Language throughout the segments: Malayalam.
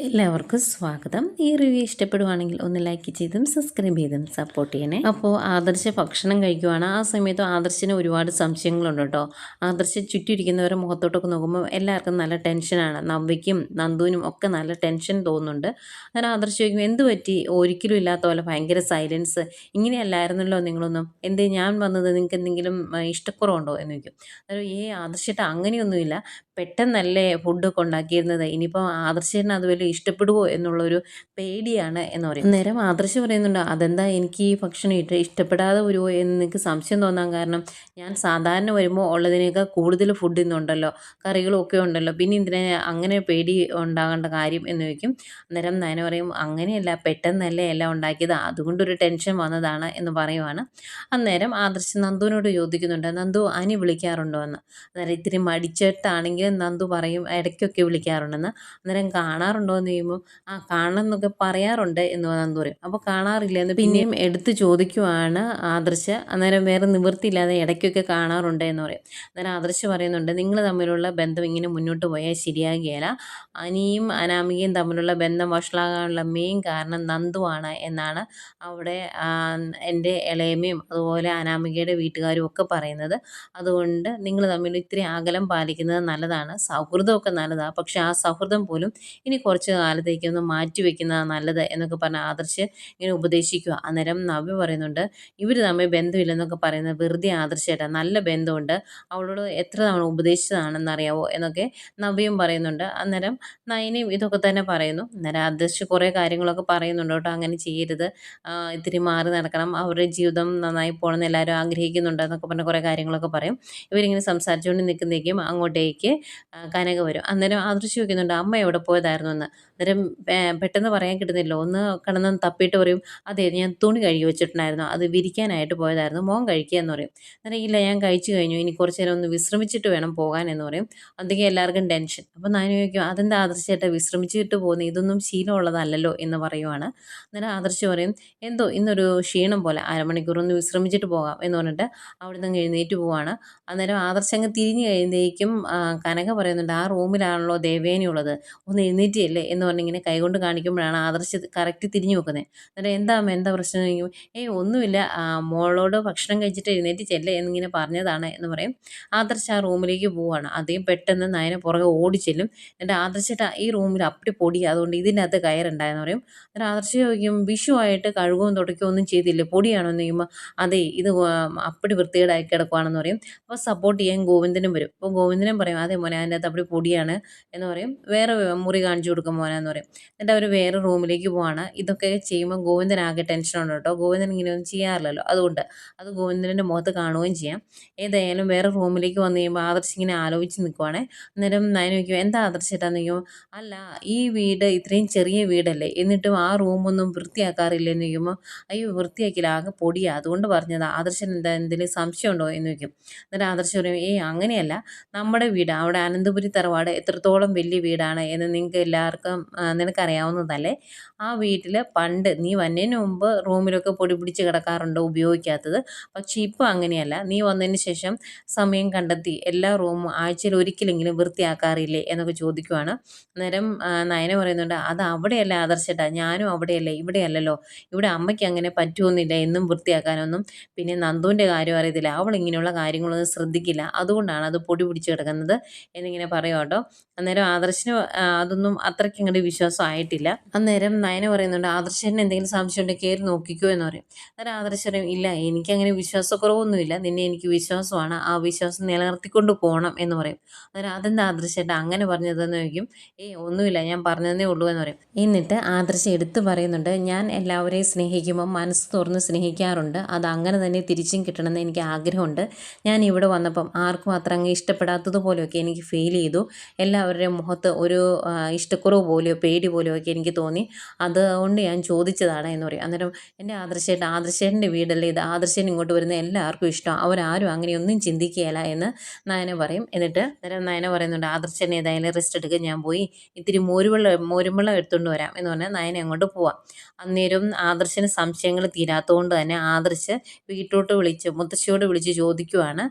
എല്ലാവർക്കും സ്വാഗതം. ഈ റിവ്യൂ ഇഷ്ടപ്പെടുവാണെങ്കിൽ ഒന്ന് ലൈക്ക് ചെയ്തും സബ്സ്ക്രൈബ് ചെയ്തും സപ്പോർട്ട് ചെയ്യണേ. അപ്പോൾ ആദർശ ഭക്ഷണം കഴിക്കുവാണ്. ആ സമയത്ത് ആദർശിന് ഒരുപാട് സംശയങ്ങളുണ്ട് കേട്ടോ. ആദർശ ചുറ്റിയിരിക്കുന്നവരെ മുഖത്തോട്ടൊക്കെ നോക്കുമ്പോൾ എല്ലാവർക്കും നല്ല ടെൻഷനാണ് നവ്യയ്ക്കും നന്ദുവിനും ഒക്കെ നല്ല ടെൻഷൻ തോന്നുന്നുണ്ട്. അങ്ങനെ ആദർശ ചോദിക്കും എന്ത് പറ്റി? ഒരിക്കലും ഇല്ലാത്ത പോലെ ഭയങ്കര സൈലൻസ് ഇങ്ങനെയല്ലായിരുന്നല്ലോ നിങ്ങളൊന്നും? എന്തേ ഞാൻ വന്നത്? നിങ്ങൾക്ക് എന്തെങ്കിലും ഇഷ്ടക്കുറവുണ്ടോ? എന്ന് ചോദിക്കും. അതായത് ഈ ആദർശിട്ട് അങ്ങനെയൊന്നുമില്ല. പെട്ടെന്നല്ലേ ഫുഡൊക്കെ ഉണ്ടാക്കിയിരുന്നത്. ഇനിയിപ്പോൾ ആദർശന് അത് വലിയ ഇഷ്ടപ്പെടുവോ എന്നുള്ളൊരു പേടിയാണ് എന്ന് പറയും. നേരെ ആദർശ് പറയുന്നുണ്ട് അതെന്താ എനിക്ക് ഈ ഭക്ഷണം ഇട്ട് ഇഷ്ടപ്പെടാതെ വരുമോ എന്ന് നിങ്ങൾക്ക് സംശയം തോന്നാൻ കാരണം ഞാൻ സാധാരണ വരുമ്പോൾ ഉള്ളതിനേക്കാൾ കൂടുതൽ ഫുഡ് ഇന്നുണ്ടല്ലോ കറികളും ഒക്കെ ഉണ്ടല്ലോ പിന്നെ ഇതിനെ അങ്ങനെ പേടി ഉണ്ടാകേണ്ട കാര്യം? എന്ന് ചോദിക്കും. അന്നേരം നയന പറയും അങ്ങനെയല്ല പെട്ടെന്നല്ലേ എല്ലാം ഉണ്ടാക്കിയത് അതുകൊണ്ടൊരു ടെൻഷൻ വന്നതാണ് എന്ന് പറയുവാണ്. അന്നേരം ആദർശ് നന്ദുവിനോട് ചോദിക്കുന്നുണ്ട് നന്ദു അനി വിളിക്കാറുണ്ടോ? എന്ന്. അന്നേരം ഇത്തിരി മടിച്ചിട്ടാണെങ്കിലും നന്ദു പറയും ഇടയ്ക്കൊക്കെ വിളിക്കാറുണ്ടെന്ന്. അന്നേരം കാണാറുണ്ടോ എന്ന് ചെയ്യുമ്പോൾ ആ കാണണം എന്നൊക്കെ പറയാറുണ്ട് എന്ന് പറയാൻ പറയും. അപ്പോൾ കാണാറില്ല എന്ന് പിന്നെയും എടുത്ത് ചോദിക്കുവാണ് ആദർശ. അന്നേരം വേറെ നിവൃത്തിയില്ലാതെ ഇടയ്ക്കൊക്കെ കാണാറുണ്ട് എന്ന് പറയും. അന്നേരം ആദർശ പറയുന്നുണ്ട് നിങ്ങൾ തമ്മിലുള്ള ബന്ധം ഇങ്ങനെ മുന്നോട്ട് പോയാൽ ശരിയാകുകയില്ല. അനിയും അനാമികയും തമ്മിലുള്ള ബന്ധം വഷളാകാനുള്ള മെയിൻ കാരണം നന്ദുവാണ് എന്നാണ് അവിടെ എന്റെ ഇളയമയും അതുപോലെ അനാമികയുടെ വീട്ടുകാരും ഒക്കെ പറയുന്നത്. അതുകൊണ്ട് നിങ്ങൾ തമ്മിൽ ഇത്തിരി അകലം പാലിക്കുന്നത് നല്ലതാണ്. സൗഹൃദമൊക്കെ നല്ലതാണ് പക്ഷെ ആ സൗഹൃദം പോലും ഇനി കുറച്ച് കാലത്തേക്കൊന്ന് മാറ്റി വെക്കുന്നതാണ് നല്ലത് എന്നൊക്കെ പറഞ്ഞ് ആദർശ് ഇങ്ങനെ ഉപദേശിക്കുക. അന്നേരം നവ്യ പറയുന്നുണ്ട് ഇവർ തമ്മിൽ ബന്ധമില്ലെന്നൊക്കെ പറയുന്നത് വെറുതെ ആദർശമായിട്ടാണ് നല്ല ബന്ധമുണ്ട്. അവളോട് എത്ര തവണ ഉപദേശിച്ചതാണെന്നറിയാവോ? എന്നൊക്കെ നവ്യയും പറയുന്നുണ്ട്. അന്നേരം നയനയും ഇതൊക്കെ തന്നെ പറയുന്നു. അന്നേരം ആദർശ് കുറേ കാര്യങ്ങളൊക്കെ പറയുന്നുണ്ട് കേട്ടോ. അങ്ങനെ ചെയ്യരുത്. ഇത്തിരി മാറി നടക്കണം. അവരുടെ ജീവിതം നന്നായി പോകണമെന്ന് എല്ലാവരും ആഗ്രഹിക്കുന്നുണ്ട് എന്നൊക്കെ പറഞ്ഞ കുറേ കാര്യങ്ങളൊക്കെ പറയും. ഇവരിങ്ങനെ സംസാരിച്ചുകൊണ്ട് നിൽക്കുന്നേക്കും അങ്ങോട്ടേക്ക് കനക വരും അന്നേരം ആദർശ് ചോദിക്കുന്നുണ്ട് അമ്മ എവിടെ പോയതായിരുന്നു? എന്ന്. അന്നേരം പെട്ടെന്ന് പറയാൻ കിട്ടുന്നില്ല. ഒന്ന് കിടന്ന് തപ്പിയിട്ട് പറയും അതെ ഞാൻ തുണി കഴുകി വെച്ചിട്ടുണ്ടായിരുന്നു. അത് വിരിക്കാനായിട്ട് പോയതായിരുന്നു. മോൻ കഴിക്കുക എന്ന് പറയും. അന്നേരം ഇല്ല ഞാൻ കഴിച്ചു കഴിഞ്ഞു. ഇനി കുറച്ച് നേരം ഒന്ന് വിശ്രമിച്ചിട്ട് വേണം പോകാൻ എന്ന് പറയും. അതൊക്കെ എല്ലാവർക്കും ടെൻഷൻ. അപ്പം ഞാൻ ചോദിക്കും അതെന്താ ആദർശമായിട്ട് വിശ്രമിച്ചിട്ട് പോകുന്നത് ഇതൊന്നും ശീലമുള്ളതല്ലല്ലോ എന്ന് പറയുവാണ്. അന്നേരം ആദർശ് പറയും എന്തോ ഇന്നൊരു ക്ഷീണം പോലെ. അരമണിക്കൂർ ഒന്ന് വിശ്രമിച്ചിട്ട് പോകാം എന്ന് പറഞ്ഞിട്ട് അവിടെ നിന്ന് എഴുന്നേറ്റ് പോവാണ്. അന്നേരം ആദർശ് അങ്ങ് തിരിഞ്ഞ് കനക പറയുന്നുണ്ട് ആ റൂമിലാണല്ലോ ദേവേനയുള്ളത്. ഒന്ന് എഴുന്നേറ്റിയല്ലേ എന്ന് പറഞ്ഞിങ്ങനെ കൈകൊണ്ട് കാണിക്കുമ്പോഴാണ് ആദർശ് കറക്റ്റ് തിരിഞ്ഞു നോക്കുന്നത്. എന്നിട്ട് എന്താ അമ്മ എന്താ പ്രശ്നം ഏയ് ഒന്നുമില്ല. മോളോട് ഭക്ഷണം കഴിച്ചിട്ട് എഴുന്നേറ്റ് ചെല്ലേ എന്നിങ്ങനെ പറഞ്ഞതാണ് എന്ന് പറയും. ആദർശ് ആ റൂമിലേക്ക് പോവുകയാണ് അദ്ദേഹം പെട്ടെന്ന് നയനെ പുറകെ ഓടി ചെല്ലും എന്നിട്ട് ആദർശിട്ട് ഈ റൂമിൽ അപ്പടി പൊടി അതുകൊണ്ട് ഇതിന്റെ അകത്ത് കയറുണ്ടായെന്ന് പറയും. എന്നിട്ട് ആദർശ് ചോദിക്കും വിഷുവായിട്ട് കഴുകുകയും തുടക്കുകയും ഒന്നും ചെയ്തില്ലേ? പൊടിയാണോ? എന്ന് ചോദിക്കുമ്പോൾ അതെ ഇത് അപ്പടി വൃത്തികേടായി കിടക്കുവാണെന്ന് പറയും. അപ്പോൾ സപ്പോർട്ട് ചെയ്യാൻ ഗോവിന്ദനും വരും. അപ്പോൾ ഗോവിന്ദനും പറയും അതെ മോനെ അതിന്റെ അകത്ത് അപ്പടി പൊടിയാണ് എന്ന് പറയും. വേറെ മുറി കാണിച്ചു കൊടുക്കും. മോനെന്ന് പറയും. എന്നിട്ട് അവർ വേറെ റൂമിലേക്ക് പോവാണ്. ഇതൊക്കെ ചെയ്യുമ്പോൾ ഗോവിന്ദനാകെ ടെൻഷനുണ്ട് കേട്ടോ. ഗോവിന്ദൻ ഇങ്ങനെയൊന്നും ചെയ്യാറില്ലല്ലോ. അതുകൊണ്ട് അത് ഗോവിന്ദന്റെ മുഖത്ത് കാണുകയും ചെയ്യാം. ഏതായാലും വേറെ റൂമിലേക്ക് വന്നു കഴിയുമ്പോൾ ആദർശ് ഇങ്ങനെ ആലോചിച്ച് നിൽക്കുവാണേ അന്നേരം നയന ചോദിക്കും എന്താ ആദർശിട്ടാന്ന് ചോദിക്കുമ്പോൾ അല്ല ഈ വീട് ഇത്രയും ചെറിയ വീടല്ലേ. എന്നിട്ടും ആ റൂമൊന്നും വൃത്തിയാക്കാറില്ലെന്ന് ചോദിക്കുമ്പോൾ അയ്യോ വൃത്തിയാക്കില്ല ആകെ പൊടിയാ. അതുകൊണ്ട് പറഞ്ഞതാ. ആദർശൻ എന്താ എന്തെങ്കിലും സംശയമുണ്ടോ എന്ന് ചോദിക്കും. എന്നിട്ട് ആദർശ് പറയും ഏയ് അങ്ങനെയല്ല. നമ്മുടെ വീട്. അവിടെ അനന്തപുരി തറവാട് എത്രത്തോളം വലിയ വീടാണ് എന്ന് നിങ്ങൾക്ക് എല്ലാവർക്കും ആ, നിനക്കറിയാവുന്നതല്ലേ? ആ വീട്ടിൽ പണ്ട് നീ വന്നതിന് മുമ്പ് റൂമിലൊക്കെ പൊടി പിടിച്ച് കിടക്കാറുണ്ട് ഉപയോഗിക്കാത്തത്? പക്ഷേ ഇപ്പോൾ അങ്ങനെയല്ല. നീ വന്നതിന് ശേഷം സമയം കണ്ടെത്തി. എല്ലാ റൂമും ആഴ്ചയിൽ ഒരിക്കലെങ്കിലും വൃത്തിയാക്കാറില്ലേ എന്നൊക്കെ ചോദിക്കുവാണ്. അന്നേരം നയന പറയുന്നുണ്ട് അത് അവിടെയല്ല ആദർശട്ടാ ഞാനും അവിടെയല്ലേ. ഇവിടെയല്ലല്ലോ ഇവിടെ അമ്മയ്ക്ക് അങ്ങനെ പറ്റുമൊന്നുമില്ല എന്നും വൃത്തിയാക്കാനൊന്നും. പിന്നെ നന്ദുവിന്റെ കാര്യം അറിയത്തില്ല. അവൾ ഇങ്ങനെയുള്ള കാര്യങ്ങളൊന്നും ശ്രദ്ധിക്കില്ല. അതുകൊണ്ടാണ് അത് പൊടി പിടിച്ച് കിടക്കുന്നത് എന്നിങ്ങനെ പറയുക കേട്ടോ അന്നേരം ആദർശിന് അതൊന്നും അതൊന്നും അത്രയ്ക്ക് ഇങ്ങോട്ട് വിശ്വാസം ആയിട്ടില്ല അന്നേരം നയന പറയുന്നുണ്ട് ആദർശന് എന്തെങ്കിലും സംശയം ഉണ്ടെങ്കിൽ കയറി നോക്കിക്കോ എന്ന് പറയും. അന്നേരം ആദർശ് പറയും ഇല്ല എനിക്കങ്ങനെ വിശ്വാസക്കുറവൊന്നുമില്ല. നിന്നെ എനിക്ക് വിശ്വാസമാണ്. ആ വിശ്വാസം നിലനിർത്തിക്കൊണ്ട് പോകണം എന്ന് പറയും. അന്നേരം അതെന്താ ആദർശേട്ട? അങ്ങനെ പറഞ്ഞതെന്ന് ചോദിക്കും. ഏയ് ഒന്നുമില്ല. ഞാൻ പറഞ്ഞതേ ഉള്ളൂ എന്ന് പറയും. എന്നിട്ട് ആദർശ എടുത്തു പറയുന്നുണ്ട് ഞാൻ എല്ലാവരെയും സ്നേഹിക്കുമ്പോൾ മനസ്സ് തുറന്ന് സ്നേഹിക്കാറുണ്ട്. അത് അങ്ങനെ തന്നെ തിരിച്ചും കിട്ടണമെന്ന് എനിക്ക് ആഗ്രഹമുണ്ട്. ഞാൻ ഇവിടെ വന്നപ്പം ആർക്കും അത്ര അങ്ങ് ഇഷ്ടപ്പെടാത്തതുപോലെയൊക്കെ എനിക്ക് ഫീൽ ചെയ്തു. എല്ലാവരുടെയും മുഖത്ത് ഒരു ഇഷ്ടക്കുറവ് പോലെയോ പേടി പോലെയോ ഒക്കെ എനിക്ക് തോന്നി. അതുകൊണ്ട് ഞാൻ ചോദിച്ചതാണ് എന്ന് പറയും. അന്നേരം എന്റെ ആദർശേട്ടൻ ആദർശേട്ടന്റെ വീടല്ലേ ഇത്? ആദർശൻ ഇങ്ങോട്ട് വരുന്ന എല്ലാവർക്കും ഇഷ്ടം. അവരാരും അങ്ങനെയൊന്നും ചിന്തിക്കുകയില്ല എന്ന് നയന പറയും. എന്നിട്ട് അന്നേരം നയന പറയുന്നുണ്ട് ആദർശൻ ഏതായാലും റെസ്റ്റ് എടുക്കുക ഞാൻ പോയി ഇത്തിരി മോരുവെള്ളം മോരുവെള്ളം എടുത്തുകൊണ്ട് വരാം. എന്ന് പറഞ്ഞാൽ നയന അങ്ങോട്ട് പോവാം. അന്നേരം ആദർശന് സംശയങ്ങൾ തീരാത്തതുകൊണ്ട് തന്നെ ആദർശ് വീട്ടിലോട്ട് വിളിച്ച് മുത്തശ്ശിയോട് വിളിച്ച് ചോദിക്കുവാണ്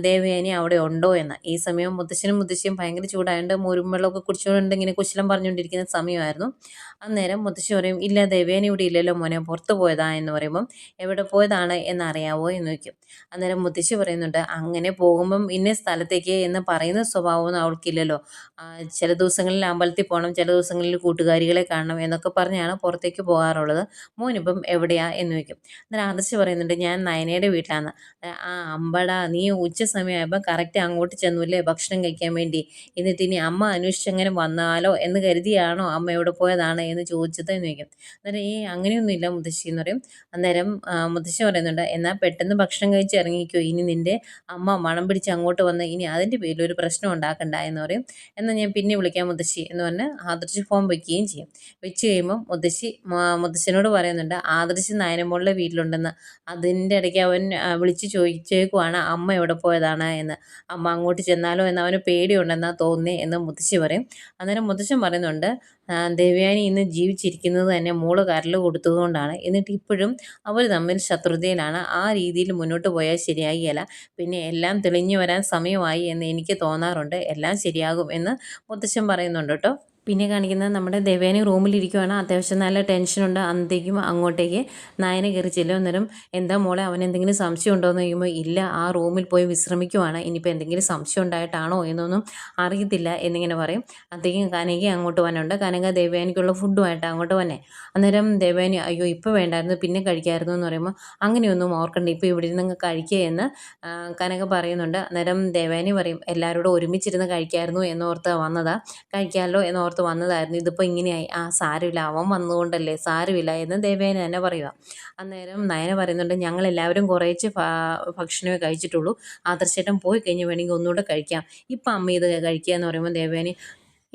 ദേവയാനി അവിടെ ഉണ്ടോ? എന്ന്. ഈ സമയം മുത്തശ്ശനും മുത്തശ്ശിയും ഭയങ്കര ചൂടായതുകൊണ്ട് മോരും വെള്ളമൊക്കെ കുടിച്ചുകൊണ്ട് ഇങ്ങനെ കുശലം പറഞ്ഞു പറഞ്ഞുകൊണ്ടിരിക്കുന്ന സമയമായിരുന്നു. അന്നേരം മുത്തശ്ശി പറയും ഇല്ല ദേവേനി ഇവിടെ ഇല്ലല്ലോ മോനെ പുറത്ത് പോയതാ എന്ന് പറയുമ്പം എവിടെ പോയതാണ് എന്നറിയാവോ എന്ന് ചോദിക്കും. അന്നേരം മുത്തശ്ശി പറയുന്നുണ്ട് അങ്ങനെ പോകുമ്പം ഇന്ന സ്ഥലത്തേക്ക് എന്ന് പറയുന്ന സ്വഭാവമൊന്നും അവൾക്കില്ലല്ലോ. ചില ദിവസങ്ങളിൽ അമ്പലത്തിൽ പോകണം ചില ദിവസങ്ങളിൽ കൂട്ടുകാരികളെ കാണണം എന്നൊക്കെ പറഞ്ഞാണ് പുറത്തേക്ക് പോകാറുള്ളത്. മോനിപ്പം എവിടെയാ? എന്ന് ചോദിക്കും. അന്നേരം ആദർശ് പറയുന്നുണ്ട് ഞാൻ നയനയുടെ വീട്ടിലാണ്. ആ അമ്പടാ നീ ഉച്ച സമയമായപ്പോൾ കറക്റ്റ് അങ്ങോട്ട് ചെന്നില്ലേ ഭക്ഷണം കഴിക്കാൻ വേണ്ടി. എന്നിട്ട് ഇനി അമ്മ അന്വേഷിച്ചെങ്ങനെ വന്നാലോ എന്ന് കരുതിയാണോ അമ്മയോട് പോയതാണ് എന്ന് ചോദിച്ചത് എന്ന് ചോദിക്കും. അന്നേരം ഈ അങ്ങനെയൊന്നുമില്ല മുത്തശ്ശി എന്ന് പറയും. അന്നേരം മുത്തശ്ശി പറയുന്നുണ്ട് എന്നാൽ പെട്ടെന്ന് ഭക്ഷണം കഴിച്ച് ഇറങ്ങിക്കോ. ഇനി നിന്റെ അമ്മ മണം പിടിച്ച് അങ്ങോട്ട് വന്ന് ഇനി അതിന്റെ പേരിൽ ഒരു പ്രശ്നം ഉണ്ടാക്കണ്ട എന്ന് പറയും. എന്നാൽ ഞാൻ പിന്നെ വിളിക്കാം മുത്തശ്ശി എന്ന് പറഞ്ഞ് ആദർശ് ഫോൺ വയ്ക്കുകയും ചെയ്യും. വെച്ച് കഴിയുമ്പം മുത്തശ്ശി മുത്തശ്ശനോട് പറയുന്നുണ്ട് ആദർശ് നായനമോളുടെ വീട്ടിലുണ്ടെന്ന്. അതിന്റെ ഇടയ്ക്ക് അവൻ വിളിച്ച് ചോദിച്ചേക്കുവാണ് അമ്മ എവിടെ പോയതാണ് എന്ന്. അമ്മ അങ്ങോട്ട് ചെന്നാലോ എന്ന് അവന് പേടിയുണ്ടെന്നാണ് തോന്നി എന്ന് മുത്തശ്ശി പറയും. അന്നേരം മുത്തശ്ശൻ പറയുന്നുണ്ട് ദേവ്യാനി ഇന്ന് ജീവിച്ചിരിക്കുന്നത് തന്നെ മോൾ കരൽ കൊടുത്തതുകൊണ്ടാണ്. എന്നിട്ട് ഇപ്പോഴും അവർ തമ്മിൽ ശത്രുതയിലാണ്. ആ രീതിയിൽ മുന്നോട്ട് പോയാൽ ശരിയാകിയല്ല പിന്നെ എല്ലാം തെളിഞ്ഞു വരാൻ സമയമായി എന്ന് എനിക്ക് തോന്നാറുണ്ട്. എല്ലാം ശരിയാകും എന്ന് മുത്തശ്ശൻ പറയുന്നുണ്ട് കേട്ടോ. പിന്നെ കാണിക്കുന്നത് നമ്മുടെ ദേവേനി റൂമിലിരിക്കുവാണ്. അത്യാവശ്യം നല്ല ടെൻഷനുണ്ട് അന്നത്തേക്കും അങ്ങോട്ടേക്ക് നായനെ കയറി ചെല്ലും. അന്നേരം എന്താ മോളെ അവൻ എന്തെങ്കിലും സംശയം ഉണ്ടോ എന്ന് ചോദിക്കുമ്പോൾ ഇല്ല ആ റൂമിൽ പോയി വിശ്രമിക്കുവാണ്. ഇനിയിപ്പോൾ എന്തെങ്കിലും സംശയം ഉണ്ടായിട്ടാണോ എന്നൊന്നും അറിയത്തില്ല എന്നിങ്ങനെ പറയും. അത്തേക്കും കനക അങ്ങോട്ട് വന്നുണ്ട് കനക ദേവേനയ്ക്കുള്ള ഫുഡുമായിട്ട് അങ്ങോട്ട് വന്നെ. അന്നേരം ദേവേനി അയ്യോ ഇപ്പോൾ വേണ്ടായിരുന്നു. പിന്നെ കഴിക്കായിരുന്നു എന്ന് പറയുമ്പോൾ അങ്ങനെയൊന്നും ഓർക്കണ്ട. ഇപ്പോൾ ഇവിടെ നിന്ന് കഴിക്കുക എന്ന് കനക പറയുന്നുണ്ട്. അന്നേരം ദേവേനി പറയും എല്ലാവരോടും ഒരുമിച്ചിരുന്ന് കഴിക്കായിരുന്നു എന്നോർത്ത് വന്നതാ. കഴിക്കാമല്ലോ എന്നോർത്ത് വന്നതായിരുന്നു. ഇതിപ്പോൾ ഇങ്ങനെയായി. ആ സാരമില്ല. അവൻ വന്നുകൊണ്ടല്ലേ സാരമില്ല എന്ന് ദേവേന തന്നെ പറയുക അന്നേരം നയന പറയുന്നുണ്ട് ഞങ്ങൾ എല്ലാവരും കുറേച്ച് ഭക്ഷണമേ കഴിച്ചിട്ടുള്ളൂ. ആദർശേട്ടൻ പോയി കഴിഞ്ഞ് വേണമെങ്കിൽ ഒന്നുകൂടെ കഴിക്കാം. ഇപ്പം അമ്മ ഇത് കഴിക്കുക എന്ന് പറയുമ്പോൾ ദേവേനി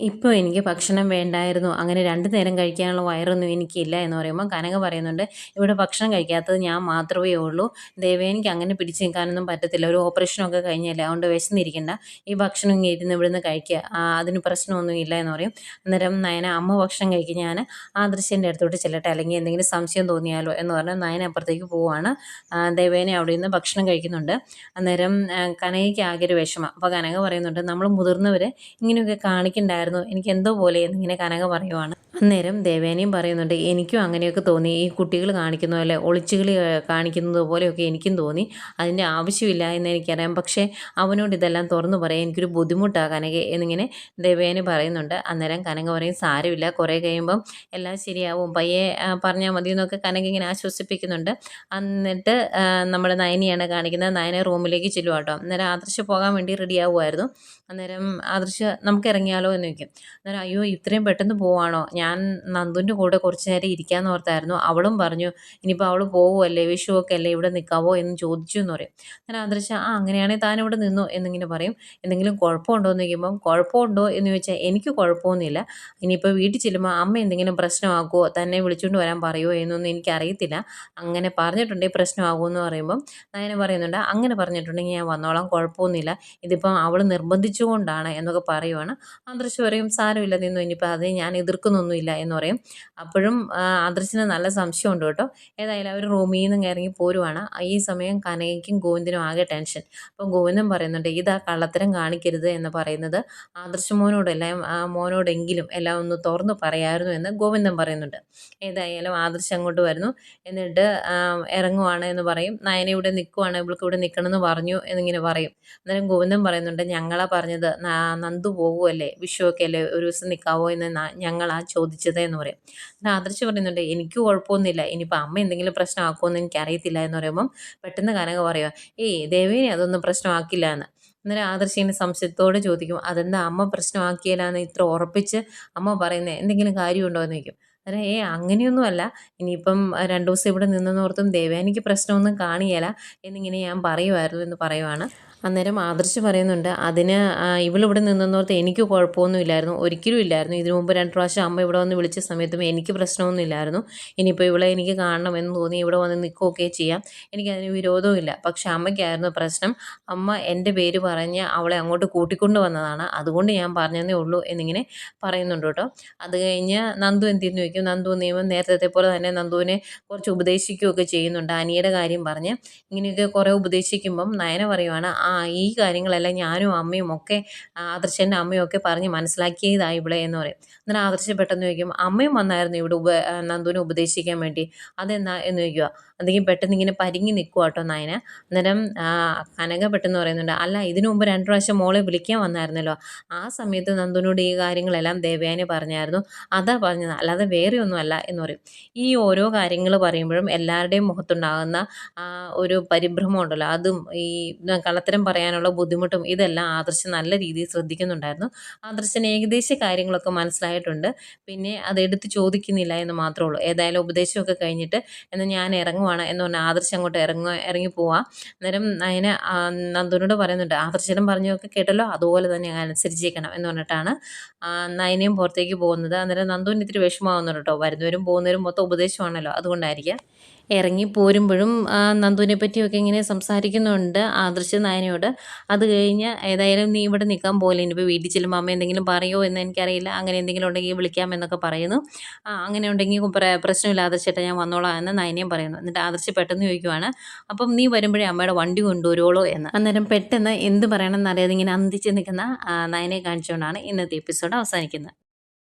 ഇപ്പോൾ എനിക്ക് ഭക്ഷണം വേണ്ടായിരുന്നു അങ്ങനെ രണ്ട് നേരം കഴിക്കാനുള്ള വയറൊന്നും എനിക്കില്ല എന്ന് പറയുമ്പോൾ കനക പറയുന്നുണ്ട് ഇവിടെ ഭക്ഷണം കഴിക്കാത്തത് ഞാൻ മാത്രമേ ഉള്ളൂ. ദൈവം ദേവേനിക്ക് അങ്ങനെ പിടിച്ച് നിൽക്കാനൊന്നും പറ്റത്തില്ല. ഒരു ഓപ്പറേഷനൊക്കെ കഴിഞ്ഞല്ലേ അതുകൊണ്ട് വിശന്നിരിക്കണ്ട. ഈ ഭക്ഷണം ഇങ്ങനെ ഇരുന്ന് ഇവിടുന്ന് കഴിക്കുക അതിന് പ്രശ്നമൊന്നും ഇല്ല എന്ന് പറയും. അന്നേരം നയന അമ്മ ഭക്ഷണം കഴിക്കും ഞാൻ ആദർശന്റെ അടുത്തോട്ട് ചെല്ലട്ടെ അല്ലെങ്കിൽ എന്തെങ്കിലും സംശയം തോന്നിയാലോ എന്ന് പറഞ്ഞാൽ നയന അപ്പുറത്തേക്ക് പോവുകയാണ് ദൈവേനെ അവിടെ നിന്ന് ഭക്ഷണം കഴിക്കുന്നുണ്ട്. അന്നേരം കനകയ്ക്ക് ആകെ ഒരു വിഷമം. അപ്പോൾ കനക പറയുന്നുണ്ട് നമ്മൾ മുതിർന്നവർ ഇങ്ങനെയൊക്കെ കാണിക്കണ്ടായിരുന്നു. എനിക്ക് എന്തോ പോലെ എന്നിങ്ങനെ കനക പറയുവാണ്. അന്നേരം ദേവേനയും പറയുന്നുണ്ട് എനിക്കും അങ്ങനെയൊക്കെ തോന്നി. ഈ കുട്ടികൾ കാണിക്കുന്ന പോലെ ഒളിച്ചുകളി കാണിക്കുന്നത് പോലെയൊക്കെ എനിക്കും തോന്നി. അതിന്റെ ആവശ്യമില്ല എന്ന് എനിക്കറിയാം. പക്ഷേ അവനോട് ഇതെല്ലാം തുറന്നു പറയാൻ എനിക്കൊരു ബുദ്ധിമുട്ടാണ് കനക എന്നിങ്ങനെ ദേവേന പറയുന്നുണ്ട്. അന്നേരം കനക പറയും സാരമില്ല. കുറേ കഴിയുമ്പം എല്ലാം ശരിയാവും. പയ്യെ പറഞ്ഞാൽ മതി എന്നൊക്കെ കനക ഇങ്ങനെ ആശ്വസിപ്പിക്കുന്നുണ്ട്. എന്നിട്ട് നമ്മുടെ നയനിയാണ് കാണിക്കുന്നത്. നയനെ റൂമിലേക്ക് ചെല്ലുവാട്ടോ. അന്നേരം ആദർശ് പോകാൻ വേണ്ടി റെഡി ആവുമായിരുന്നു അന്നേരം ആദർശ് നമുക്ക് ഇറങ്ങിയാലോ എന്ന് ചോദിക്കും അന്നേരം അയ്യോ ഇത്രയും പെട്ടെന്ന് പോവാണോ? ഞാൻ നന്ദുവിന്റെ കൂടെ കുറച്ച് നേരം ഇരിക്കാമെന്ന് ഓർത്തായിരുന്നു. അവളും പറഞ്ഞു ഇനിയിപ്പോൾ അവൾ പോവുമല്ലേ വിഷുവൊക്കെ അല്ലേ? ഇവിടെ നിൽക്കാവോ എന്ന് ചോദിച്ചു എന്ന് പറയും. അന്നേരം ആദർശ ആ അങ്ങനെയാണെങ്കിൽ താൻ ഇവിടെ നിന്നു എന്നിങ്ങനെ പറയും. എന്തെങ്കിലും കുഴപ്പമുണ്ടോ? എന്ന് ചോദിക്കുമ്പം കുഴപ്പമുണ്ടോ? എന്ന് ചോദിച്ചാൽ എനിക്ക് കുഴപ്പമൊന്നുമില്ല. ഇനിയിപ്പോൾ വീട്ടിൽ ചെല്ലുമ്പോൾ അമ്മ എന്തെങ്കിലും പ്രശ്നമാക്കുമോ തന്നെ വിളിച്ചുകൊണ്ട് വരാൻ പറയുമോ എന്നൊന്നും എനിക്കറിയത്തില്ല. അങ്ങനെ പറഞ്ഞിട്ടുണ്ടെങ്കിൽ പ്രശ്നമാകുമോ എന്ന് പറയുമ്പം നയന പറയുന്നുണ്ട് അങ്ങനെ പറഞ്ഞിട്ടുണ്ടെങ്കിൽ ഞാൻ വന്നോളാം. കുഴപ്പമൊന്നുമില്ല. ഇതിപ്പം അവൾ നിർബന്ധിച്ചുകൊണ്ടാണ് എന്നൊക്കെ പറയുവാണ് ആദർശ് പറയും സാരമില്ല നിന്നു ഇനിയിപ്പോൾ അത് ഞാൻ എതിർക്കുന്നൊന്നുമില്ല എന്ന് പറയും. അപ്പോഴും ആദർശിന് നല്ല സംശയമുണ്ട് കേട്ടോ. ഏതായാലും അവർ റൂമിൽ നിന്നും ഇറങ്ങി പോരുവാണ്. ഈ സമയം കനകയ്ക്കും ഗോവിന്ദനും ആകെ ടെൻഷൻ. അപ്പം ഗോവിന്ദൻ പറയുന്നുണ്ട് ഇതാ കള്ളത്തരം കാണിക്കരുത് എന്ന് പറയുന്നത് ആദർശ മോനോടെല്ലാം ആ മോനോടെങ്കിലും എല്ലാം ഒന്ന് തുറന്നു പറയായിരുന്നു എന്ന് ഗോവിന്ദൻ പറയുന്നുണ്ട്. ഏതായാലും ആദർശ് അങ്ങോട്ട് വരുന്നു. എന്നിട്ട് ഇറങ്ങുവാണ് എന്ന് പറയും. നയന ഇവിടെ നിൽക്കുവാണ് ഇവൾക്ക് ഇവിടെ നിൽക്കണമെന്ന് പറഞ്ഞു എന്നിങ്ങനെ പറയും. അന്നേരം ഗോവിന്ദൻ പറയുന്നുണ്ട് ഞങ്ങളാ പറഞ്ഞത് നന്ദു പോകുമല്ലേ വിഷുവൊക്കെ അല്ലേ ഒരു ദിവസം നിൽക്കാവോ എന്ന് ഞങ്ങളാണ് ഞങ്ങളാ ചോദിച്ചത് എന്ന് പറയും. അന്നേരം ആദർശ് പറയുന്നുണ്ട് എനിക്ക് കുഴപ്പമൊന്നുമില്ല. ഇനിയിപ്പോൾ അമ്മ എന്തെങ്കിലും പ്രശ്നമാക്കുമോ എന്ന് എനിക്കറിയത്തില്ല എന്ന് പറയുമ്പം പെട്ടെന്ന് കനക പറയുക ഏയ് ദേവേനെ അതൊന്നും പ്രശ്നമാക്കില്ല എന്ന്. അന്നേരം ആദർശ് ഇങ്ങനെ സംശയത്തോടെ ചോദിക്കും അതെന്താ അമ്മ പ്രശ്നമാക്കിയാലാന്ന് ഇത്ര ഉറപ്പിച്ച് അമ്മ പറയുന്നത് എന്തെങ്കിലും കാര്യമുണ്ടോ? എന്ന് ചോദിക്കും. അന്നേരം ഏ അങ്ങനെയൊന്നുമല്ല. ഇനിയിപ്പം രണ്ടു ദിവസം ഇവിടെ നിന്നെന്നോർത്തും ദേവേനിക്ക് പ്രശ്നമൊന്നും കാണിയല എന്നിങ്ങനെ ഞാൻ പറയുമായിരുന്നു എന്ന് പറയുവാണ്. അന്നേരം ആദർശ് പറയുന്നുണ്ട് അതിന് ഇവളിവിടെ നിന്നോർത്ത് എനിക്ക് കുഴപ്പമൊന്നുമില്ലായിരുന്നു. ഒരിക്കലും ഇല്ലായിരുന്നു. ഇതിനു മുമ്പ് രണ്ട് പ്രാവശ്യം അമ്മ ഇവിടെ വന്ന് വിളിച്ച സമയത്തും എനിക്ക് പ്രശ്നമൊന്നും ഇല്ലായിരുന്നു ഇനിയിപ്പോൾ ഇവളെ എനിക്ക് കാണണം എന്ന് തോന്നി ഇവിടെ വന്ന് നിൽക്കുകയൊക്കെ ചെയ്യാം. എനിക്കതിന് വിരോധവും ഇല്ല പക്ഷെ അമ്മയ്ക്കായിരുന്നു പ്രശ്നം. അമ്മ എന്റെ പേര് പറഞ്ഞ് അവളെ അങ്ങോട്ട് കൂട്ടിക്കൊണ്ട് വന്നതാണ്. അതുകൊണ്ട് ഞാൻ പറഞ്ഞതേ ഉള്ളൂ എന്നിങ്ങനെ പറയുന്നുണ്ട് കേട്ടോ. അത് കഴിഞ്ഞ് നന്ദു എന്ത് ചെയ്യുന്നു ചോദിക്കും. നന്ദു നിയമം നേരത്തെ പോലെ തന്നെ നന്ദുവിനെ കുറച്ച് ഉപദേശിക്കുകയൊക്കെ ചെയ്യുന്നുണ്ട്. അനിയുടെ കാര്യം പറഞ്ഞ് ഇങ്ങനെയൊക്കെ കുറേ ഉപദേശിക്കുമ്പം നയന പറയുവാണ് ആ ഈ കാര്യങ്ങളെല്ലാം ഞാനും അമ്മയും ഒക്കെ ആദർശന്റെ അമ്മയും ഒക്കെ പറഞ്ഞ് മനസ്സിലാക്കിയതായി ഇവിടെ എന്ന് പറയും. അന്നേരം ആദർശ് പെട്ടെന്ന് ചോദിക്കും അമ്മയും വന്നായിരുന്നു ഇവിടെ ഉപ നന്ദുവിനെ ഉപദേശിക്കാൻ വേണ്ടി. അതെന്നാ എന്ന് ചോദിക്കുക എന്തെങ്കിലും പെട്ടെന്ന് ഇങ്ങനെ പരിങ്ങി നിൽക്കുക കേട്ടോ നയന. അന്നേരം കനക പെട്ടെന്ന് പറയുന്നുണ്ട് അല്ല ഇതിനു മുമ്പ് രണ്ട് പ്രാവശ്യം മോളെ വിളിക്കാൻ വന്നായിരുന്നല്ലോ. ആ സമയത്ത് നന്ദുനോട് ഈ കാര്യങ്ങളെല്ലാം ദേവയാനെ പറഞ്ഞായിരുന്നു. അതാ പറഞ്ഞത്. അല്ലാതെ വേറെ ഒന്നുമല്ല എന്ന് പറയും. ഈ ഓരോ കാര്യങ്ങൾ പറയുമ്പോഴും എല്ലാവരുടെയും മുഖത്തുണ്ടാകുന്ന ആ ഒരു പരിഭ്രമം ഉണ്ടല്ലോ. അതും ഈ കള്ളത്തരം പറയാനുള്ള ബുദ്ധിമുട്ടും ഇതെല്ലാം ആദർശ് നല്ല രീതിയിൽ ശ്രദ്ധിക്കുന്നുണ്ടായിരുന്നു. ആദർശന് ഏകദേശ കാര്യങ്ങളൊക്കെ മനസ്സിലായിട്ടുണ്ട്. പിന്നെ അത് എടുത്ത് ചോദിക്കുന്നില്ല എന്ന് മാത്രമേ ഉള്ളൂ. ഏതായാലും ഉപദേശമൊക്കെ കഴിഞ്ഞിട്ട് എന്നാൽ ഞാൻ ഇറങ്ങുവാണ്. എന്ന് പറഞ്ഞാൽ ആദർശ് അങ്ങോട്ട് ഇറങ്ങുക ഇറങ്ങി പോവാം. അന്നേരം അതിന് നന്ദുനോട് പറയുന്നുണ്ട് ആദർശനം പറഞ്ഞൊക്കെ കേട്ടല്ലോ അതുപോലെ തന്നെ അനുസരിച്ചേക്കണം എന്ന് പറഞ്ഞിട്ടാണ് നയനയും പുറത്തേക്ക് പോകുന്നത്. അന്നേരം നന്ദുവിന് ഇത്തിരി വിഷമാവുന്നുണ്ട് കേട്ടോ. വരുന്നവരും പോകുന്നവരും മൊത്തം ഉപദേശമാണല്ലോ അതുകൊണ്ടായിരിക്കാം. ഇറങ്ങി പോരുമ്പോഴും നന്ദുവിനെ പറ്റിയൊക്കെ ഇങ്ങനെ സംസാരിക്കുന്നുണ്ട് ആദർശ നായനോട്. അത് കഴിഞ്ഞ് ഏതായാലും നീ ഇവിടെ നിൽക്കാൻ പോലെ ഇനിയിപ്പോൾ വീട്ടിൽ ചെല്ലുമ്പോൾ അമ്മ എന്തെങ്കിലും പറയുമോ എന്ന് എനിക്കറിയില്ല. അങ്ങനെ എന്തെങ്കിലും ഉണ്ടെങ്കിൽ വിളിക്കാം എന്നൊക്കെ പറയുന്നു. അങ്ങനെ ഉണ്ടെങ്കിൽ പ്രശ്നമില്ല ആദർശേട്ടാ ഞാൻ വന്നോളാം എന്ന് നയനയും പറയുന്നു. എന്നിട്ട് ആദർശ് പെട്ടെന്ന് ചോദിക്കുവാണ് അപ്പം നീ വരുമ്പോഴേ അമ്മയുടെ വണ്ടി കൊണ്ടുവരുവോളോ എന്ന്. അന്നേരം പെട്ടെന്ന് എന്ത് പറയണമെന്നറിയാതെ ഇങ്ങനെ അന്തിച്ച് നിൽക്കുന്ന നയനെ കാണിച്ചുകൊണ്ടാണ് ഇന്നത്തെ എപ്പിസോഡ് അവസാനിക്കുന്നത്.